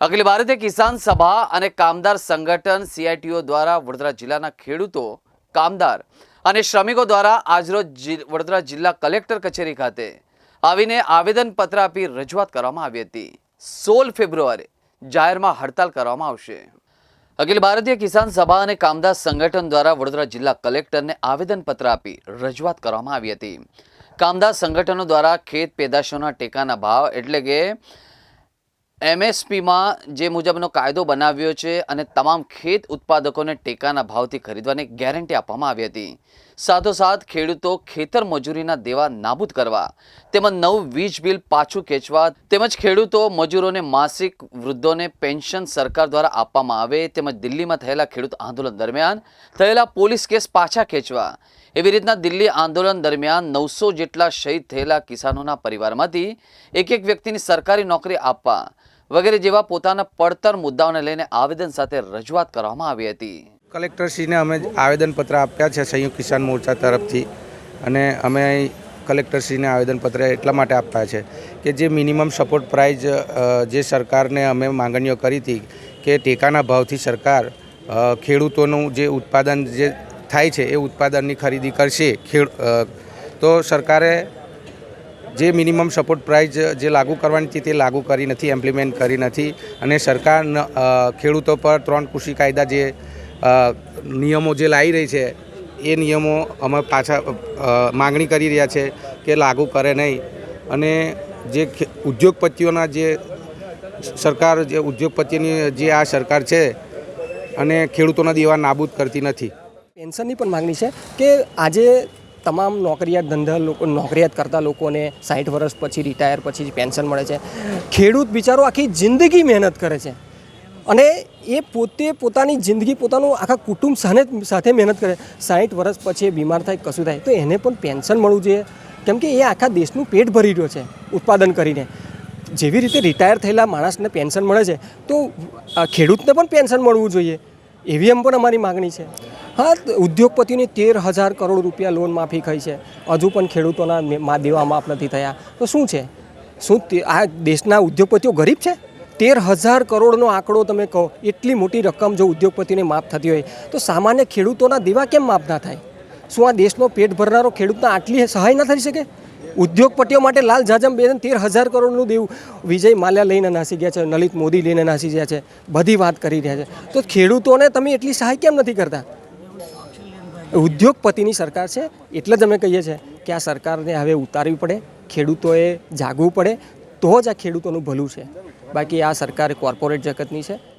અખિલ ભારતીય કિસાન સભા અને કામદાર સંગઠન સીઆઈટીઓ દ્વારા વડોદરા જિલ્લાના ખેડૂતો, કામદાર અને શ્રમિકો દ્વારા આજરોજ વડોદરા જિલ્લા કલેક્ટર કચેરી ખાતે આવીને આવેદનપત્ર આપી રજૂઆત કરવામાં આવી હતી. સોળ ફેબ્રુઆરી જાહેરમાં હડતાલ કરવામાં આવશે. અખિલ ભારતીય કિસાન સભા અને કામદાર સંગઠન દ્વારા વડોદરા જિલ્લા કલેક્ટરને આવેદનપત્ર આપી રજૂઆત કરવામાં આવી હતી. કામદાર સંગઠનો દ્વારા ખેત પેદાશોના ટેકાના ભાવ એટલે કે એમએસપીમાં જે મુજબનો કાયદો બનાવ્યો છે અને તમામ ખેત ઉત્પાદકોને ટેકાના ભાવથી ખરીદવાની ગેરંટી આપવામાં આવી હતી. સાથોસાથ ખેડૂતો ખેતર મજૂરીના દેવા નાબૂદ કરવા તેમજ નવું વીજ બિલ પાછું ખેંચવા, તેમજ ખેડૂતો મજૂરોને માસિક વૃદ્ધોને પેન્શન સરકાર દ્વારા આપવામાં આવે, તેમજ દિલ્હીમાં થયેલા ખેડૂત આંદોલન દરમિયાન થયેલા પોલીસ કેસ પાછા ખેંચવા. એવી રીતના દિલ્હી આંદોલન દરમિયાન નવસો જેટલા શહીદ થયેલા કિસાનોના પરિવારમાંથી એક એક વ્યક્તિની સરકારી નોકરી આપવા વગેરે જેવા પોતાના પડતર મુદ્દાઓને લઈને આવેદન સાથે રજૂઆત કરવામાં આવી હતી. કલેક્ટરશ્રીને અમે આવેદનપત્ર આપ્યા છે સંયુક્ત કિસાન મોરચા તરફથી અને અમે કલેક્ટરશ્રીને આવેદનપત્ર એટલા માટે આપ્યા છે કે જે મિનિમમ સપોર્ટ પ્રાઇઝ જે સરકારને અમે માંગણીઓ કરી હતી કે ટેકાના ભાવથી સરકાર ખેડૂતોનું જે ઉત્પાદન જે થાય છે એ ઉત્પાદનની ખરીદી કરશે, ખેડ તો સરકારે જે મિનિમમ સપોર્ટ પ્રાઇઝ જે લાગુ કરવાની હતી તે લાગુ કરી નથી ઇમ્પ્લિમેન્ટ કરી નથી. અને સરકાર ખેડૂતો પર ત્રણ કૃષિ કાયદા જે નિયમો જે લાવી રહી છે, એ નિયમો અમે પાછા માગણી કરી રહ્યા છે કે લાગુ કરે નહીં. અને જે ઉદ્યોગપતિઓના જે સરકાર, જે ઉદ્યોગપતિની જે આ સરકાર છે અને ખેડૂતોના દેવા નાબૂદ કરતી નથી. પેન્શનની પણ માગણી છે કે આજે તમામ નોકરિયાત ધંધા લોકો નોકરિયાત કરતા લોકોને સાઠ વર્ષ પછી રિટાયર પછી પેન્શન મળે છે. ખેડૂત બિચારો આખી જિંદગી મહેનત કરે છે. અને એ પોતે પોતાની જિંદગી પોતાનું આખા કુટુંબ સાથે સાથે મહેનત કરે. સાઠ વર્ષ પછી એ બીમાર થાય, કશું થાય, તો એને પણ પેન્શન મળવું જોઈએ. કેમ કે એ આખા દેશનું પેટ ભરી રહ્યો છે ઉત્પાદન કરીને. જેવી રીતે રિટાયર થયેલા માણસને પેન્શન મળે છે, તો ખેડૂતને પણ પેન્શન મળવું જોઈએ. એવી એમ પણ અમારી માગણી છે. હા ઉદ્યોગપતિઓને તેર હજાર કરોડ રૂપિયા લોન માફી થઈ છે. હજુ પણ ખેડૂતોના મા દેવા માફ નથી થયા. તો શું છે? શું આ દેશના ઉદ્યોગપતિઓ ગરીબ છે? તેર હજાર કરોડનો આંકડો તમે કહો, એટલી મોટી રકમ જો ઉદ્યોગપતિને માફ થતી હોય, તો સામાન્ય ખેડૂતોના દેવા કેમ માફ ના થાય? શું આ દેશનો પેટ ભરનારો ખેડૂતના આટલી સહાય ના થઈ શકે? ઉદ્યોગપતિઓ માટે લાલ જાજમ બેન તેર હજાર કરોડનું દેવું. વિજય માલ્યા લઈને નાસી ગયા છે, નલિત મોદી લઈને નાસી ગયા છે, બધી વાત કરી રહ્યા છે. તો ખેડૂતોને તમે એટલી સહાય કેમ નથી કરતા? ઉદ્યોગપતિની સરકાર છે, એટલે જ અમે કહીએ છીએ કે આ સરકારને હવે ઉતારવી પડે, ખેડૂતોએ જાગવું પડે, તો જ આ ખેડૂતોનું ભલું છે. બાકી આ સરકાર કોર્પોરેટ જગતની છે.